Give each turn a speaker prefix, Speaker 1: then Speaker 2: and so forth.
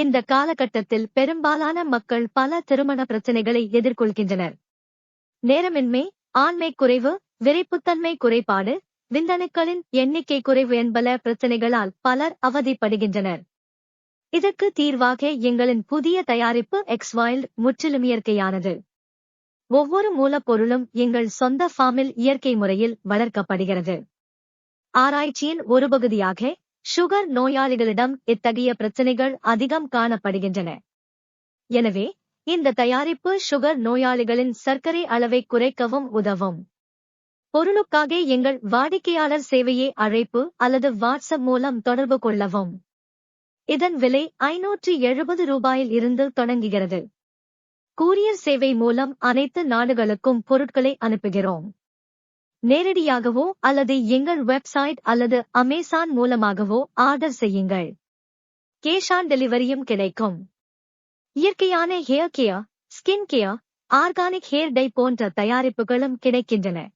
Speaker 1: இந்த காலகட்டத்தில் பெரும்பாலான மக்கள் பல திருமண பிரச்சனைகளை எதிர்கொள்கின்றனர். நேரமின்மை ஆண்மை குறைவு விரைப்புத்தன்மை குறைபாடு விந்தணுக்களின் எண்ணிக்கை குறைவு என்பல பிரச்சனைகளால் பலர் அவதிப்படுகின்றனர். இதற்கு தீர்வாக எங்களின் புதிய தயாரிப்பு எக்ஸ் வைல்ட் முற்றிலும் இயற்கையானது. ஒவ்வொரு மூலப்பொருளும் எங்கள் சொந்த ஃபார்மில் இயற்கை முறையில் வளர்க்கப்படுகிறது. ஆராய்ச்சியின் ஒரு பகுதியாக சுகர் நோயாளிகளிடம் இத்தகைய பிரச்சனைகள் அதிகம் காணப்படுகின்றன. எனவே இந்த தயாரிப்பு சுகர் நோயாளிகளின் சர்க்கரை அளவை குறைக்கவும் உதவும். பொருளுக்காக எங்கள் வாடிக்கையாளர் சேவையை அழைப்பு அல்லது வாட்ஸ்அப் மூலம் தொடர்பு கொள்ளவும். இதன் விலை ஐநூற்றி எழுபது ரூபாயில் இருந்து தொடங்குகிறது. கூரியர் சேவை மூலம் அனைத்து நாடுகளுக்கும் பொருட்களை அனுப்புகிறோம். நேரடியாகவோ அல்லது எங்கள் வெப்சைட் அல்லது அமேசான் மூலமாகவோ ஆர்டர் செய்யுங்கள். கேஷ் ஆன் டெலிவரியும் கிடைக்கும். இயற்கையான hair care skin care organic hair dye போன்ற தயாரிப்புகளும் கிடைக்கின்றன.